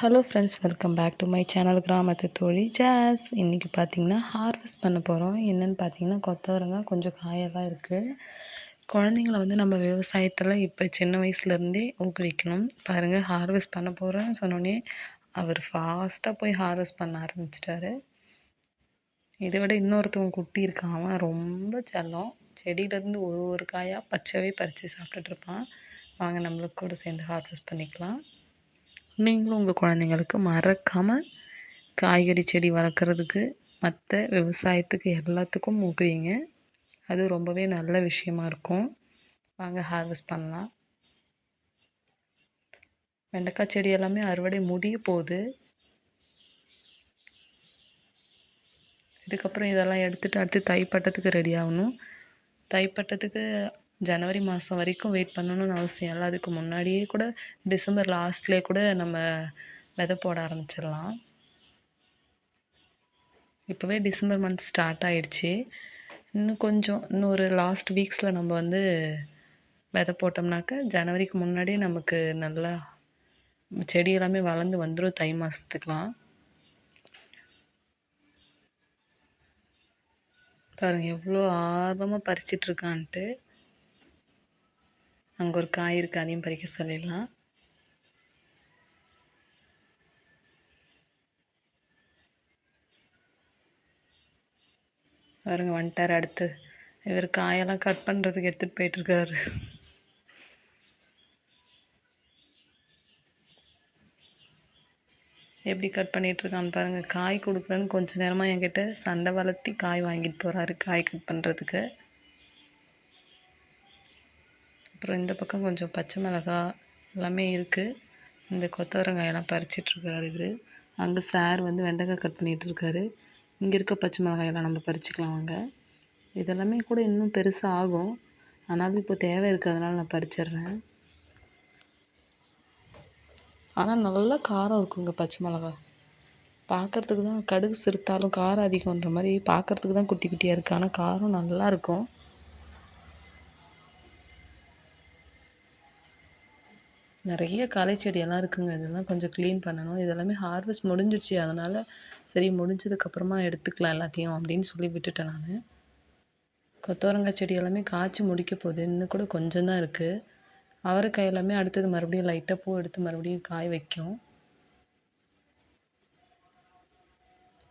Hello friends welcome back to my channel கிராமத்து தோழி ஜாஸ் இன்றைக்கி பார்த்தீங்கன்னா ஹார்வெஸ்ட் பண்ண போகிறோம் என்னென்னு பார்த்தீங்கன்னா கொத்தவரங்காய் கொஞ்சம் காயெல்லாம் இருக்குது குழந்தைங்கள வந்து நம்ம விவசாயத்தில் இப்போ சின்ன வயசுலேருந்தே ஊக்குவிக்கணும். பாருங்கள் ஹார்வெஸ்ட் பண்ண போகிறேன்னு சொன்னோடனே அவர் ஃபாஸ்ட்டாக போய் ஹார்வெஸ்ட் பண்ண ஆரம்பிச்சிட்டாரு. இதை விட இன்னொருத்தவங்க குட்டி இருக்கான். அவன் ரொம்ப செல்லம். செடியிலேருந்து ஒரு ஒரு காயாக பச்சைவே பறித்து சாப்பிட்டுட்டு இருப்பான். வாங்க நம்மளுக்கு கூட சேர்ந்து ஹார்வெஸ்ட் பண்ணிக்கலாம். நீங்களும் உங்கள் குழந்தைங்களுக்கு மறக்காமல் காய்கறி செடி வளர்க்குறதுக்கு மற்ற விவசாயத்துக்கு எல்லாத்துக்கும் ஊக்குவிங்க அது ரொம்பவே நல்ல விஷயமா இருக்கும். வாங்க ஹார்வெஸ்ட் பண்ணலாம். வெண்டைக்காய் செடி எல்லாமே அறுவடை முடிய போகுது. இதுக்கப்புறம் இதெல்லாம் எடுத்துகிட்டு அடுத்து தைப்பட்டத்துக்கு ரெடி ஆகணும். தைப்பட்டத்துக்கு ஜனவரி மாதம் வரைக்கும் வெயிட் பண்ணணும்னு அவசியம் இல்லை. அதுக்கு முன்னாடியே கூட டிசம்பர் லாஸ்ட்லேயே கூட நம்ம விதை போட ஆரம்பிச்சிடலாம். இப்போவே டிசம்பர் மந்த் ஸ்டார்ட் ஆயிடுச்சு. இன்னும் கொஞ்சம் இன்னொரு லாஸ்ட் வீக்ஸில் நம்ம வந்து விதை போட்டோம்னாக்க ஜனவரிக்கு முன்னாடியே நமக்கு நல்லா செடி எல்லாமே வளர்ந்து வந்துடும் தை மாதத்துக்குலாம் பாருங்கள் எவ்வளோ ஆர்வமாக பறிச்சிட்ருக்கான்ட்டு அங்கே ஒரு காய் இருக்குது அதையும் பறிக்க சொல்லிடலாம். பாருங்க வந்துட்டார் அடுத்து. இவர் காயெல்லாம் கட் பண்ணுறதுக்கு எடுத்துகிட்டு போயிட்டுருக்காரு. எப்படி கட் பண்ணிகிட்ருக்கான்னு பாருங்கள் காய் கொடுக்குறேன்னு கொஞ்சம் நேரமாக என்கிட்ட சண்டை வளர்த்தி காய் வாங்கிட்டு போகிறாரு காய் கட் பண்ணுறதுக்கு அப்புறம் இந்த பக்கம் கொஞ்சம் பச்சை மிளகா எல்லாமே இருக்குது இந்த கொத்தவரங்காயெல்லாம் பறிச்சிட்ருக்காரு இவர். அங்கே சார் வந்து வெண்டைக்காய் கட் பண்ணிகிட்ருக்காரு இங்கே இருக்க பச்சை மிளகாயெல்லாம் நம்ம பறிச்சிக்கலாம் வாங்க. இதெல்லாமே கூட இன்னும் பெருசாக ஆகும். ஆனாலும் இப்போ தேவை இருக்குது அதனால் நான் பறிச்சிட்றேன். ஆனால் நல்லா காரம் இருக்குங்க பச்சை மிளகா. பார்க்குறதுக்கு தான் கடுகு சிறுத்தாலும் காரம் அதிகன்ற மாதிரி பார்க்குறதுக்கு தான் குட்டி குட்டியாக இருக்குது ஆனால் காரம் நல்லாயிருக்கும் நிறைய களை செடியெல்லாம் இருக்குங்க. இதெல்லாம் கொஞ்சம் க்ளீன் பண்ணணும். இதெல்லாமே ஹார்வெஸ்ட் முடிஞ்சிடுச்சு அதனால் சரி முடிஞ்சதுக்கப்புறமா எடுத்துக்கலாம் எல்லாத்தையும் அப்படின்னு சொல்லி விட்டுட்டேன் நான். கொத்தவரங்காய் செடி எல்லாமே காய்ச்சி முடிக்க போகுது. இன்னும் கூட கொஞ்சம் தான் இருக்குது அவரைக்காய் எல்லாமே அடுத்தது மறுபடியும் லைட்டாக பூ எடுத்து மறுபடியும் காய் வைக்கும்.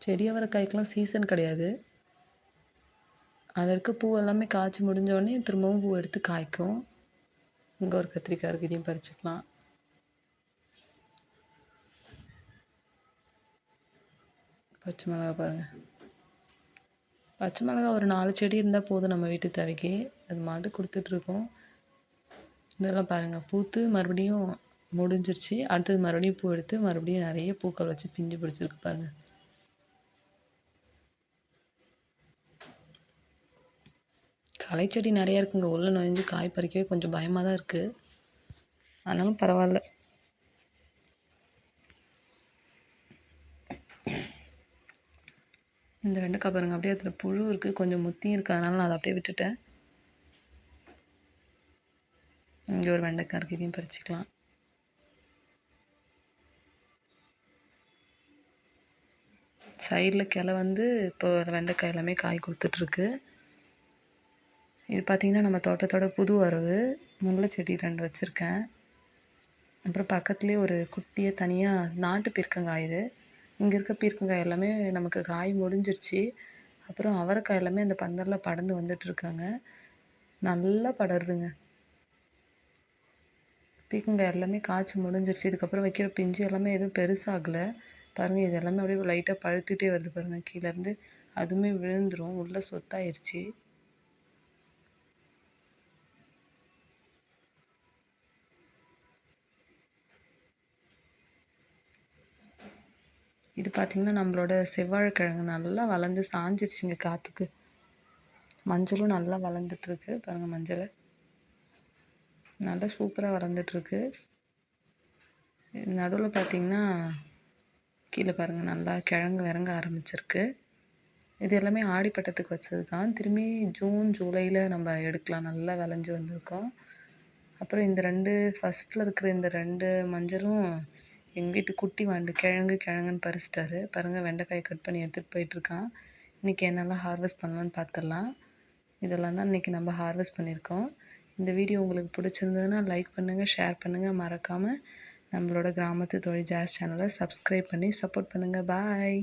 செடி அவரைக்காய்க்கெலாம் சீசன் கிடையாது. அதில் இருக்க பூ எல்லாமே காய்ச்சி முடிஞ்சோடனே திரும்பவும் பூ எடுத்து காய்க்கும். இங்கே ஒரு கத்திரிக்காய் இருக்குது இதையும் பறிச்சுக்கலாம். பச்சை மிளகா பாருங்கள் பச்சை மிளகா ஒரு நாலு செடி இருந்தால் போதும் நம்ம வீட்டு தேவைக்கு. அது மாட்டு கொடுத்துட்ருக்கோம் இதெல்லாம் பாருங்கள் பூத்து மறுபடியும் முடிஞ்சிருச்சு. அடுத்தது மறுபடியும் பூ எடுத்து மறுபடியும் நிறைய பூக்கள் வச்சு பிஞ்சு பிடிச்சிருக்கு பாருங்கள் களைச்செடி நிறையா இருக்குங்க. உள்ளே நுழைஞ்சு காய் பறிக்கவே கொஞ்சம் பயமாக தான் இருக்குது ஆனாலும் பரவாயில்ல. இந்த வெண்டைக்காய் பாருங்கள் அப்படியே அதில் புழு இருக்குது கொஞ்சம் முத்தியும் இருக்குது அதனால் நான் அதை அப்படியே விட்டுட்டேன். இங்கே ஒரு வெண்டைக்காய் இருக்குது இதையும் பறிச்சிக்கலாம். சைடில் கிளை வந்து இப்போ வெண்டைக்காய் எல்லாமே காய் கொடுத்துட்ருக்கு இது பார்த்திங்கன்னா நம்ம தோட்டத்தோட புது வரவு. முல்லை செடி ரெண்டு வச்சுருக்கேன். அப்புறம் பக்கத்துலேயே ஒரு குட்டியை தனியாக நாட்டு பீர்க்கங்காய் இது. இங்கே இருக்க பீர்க்கங்காய் எல்லாமே நமக்கு காய் முடிஞ்சிருச்சு. அப்புறம் அவரைக்காய் எல்லாமே அந்த பந்தலில் படர்ந்து வந்துட்டுருக்காங்க. நல்லா படருதுங்க. பீர்க்கங்காய் எல்லாமே காய்ச்சி முடிஞ்சிருச்சு. இதுக்கப்புறம் வைக்கிற பிஞ்சு எல்லாமே எதுவும் பெருசாகலை. பாருங்கள் இது எல்லாமே அப்படியே லைட்டாக பழுத்துகிட்டே வருது பாருங்கள் கீழேருந்து அதுவுமே விழுந்துடும் உள்ளே சொத்தாயிருச்சு. இது பார்த்திங்கன்னா நம்மளோட செவ்வாழைக்கிழங்கு நல்லா வளர்ந்து சாஞ்சிருச்சுங்க காற்றுக்கு மஞ்சளும் நல்லா வளர்ந்துட்டுருக்கு. பாருங்கள் மஞ்சளை. நல்லா சூப்பராக வளர்ந்துட்டுருக்கு. நடுவில் பார்த்திங்கன்னா கீழே பாருங்கள் நல்லா கிழங்கு விறங்க ஆரம்பிச்சிருக்கு. இது எல்லாமே ஆடிப்பட்டத்துக்கு வச்சது தான் திரும்பி ஜூன் ஜூலையில் நம்ம எடுக்கலாம். நல்லா விளைஞ்சி வந்திருக்கோம். அப்புறம் இந்த ரெண்டு ஃபஸ்ட்டில் இருக்கிற இந்த ரெண்டு மஞ்சளும் எங்கள் வீட்டு குட்டி வாண்டு கிழங்கு கிழங்குன்னு பறிச்சிட்டாரு. பாருங்கள் வெண்டைக்காய் கட் பண்ணி எடுத்துகிட்டு போயிட்டுருக்கான். இன்றைக்கி என்னெல்லாம் ஹார்வெஸ்ட் பண்ணலான்னு பார்த்துடலாம் இதெல்லாம் தான் இன்றைக்கி நம்ம ஹார்வெஸ்ட் பண்ணியிருக்கோம். இந்த வீடியோ உங்களுக்கு பிடிச்சிருந்ததுன்னா லைக் பண்ணுங்கள் ஷேர் பண்ணுங்கள் மறக்காமல் நம்மளோட கிராமத்து தொழில் ஜாஸ் சேனலை சப்ஸ்கிரைப் பண்ணி சப்போர்ட் பண்ணுங்கள் பாய்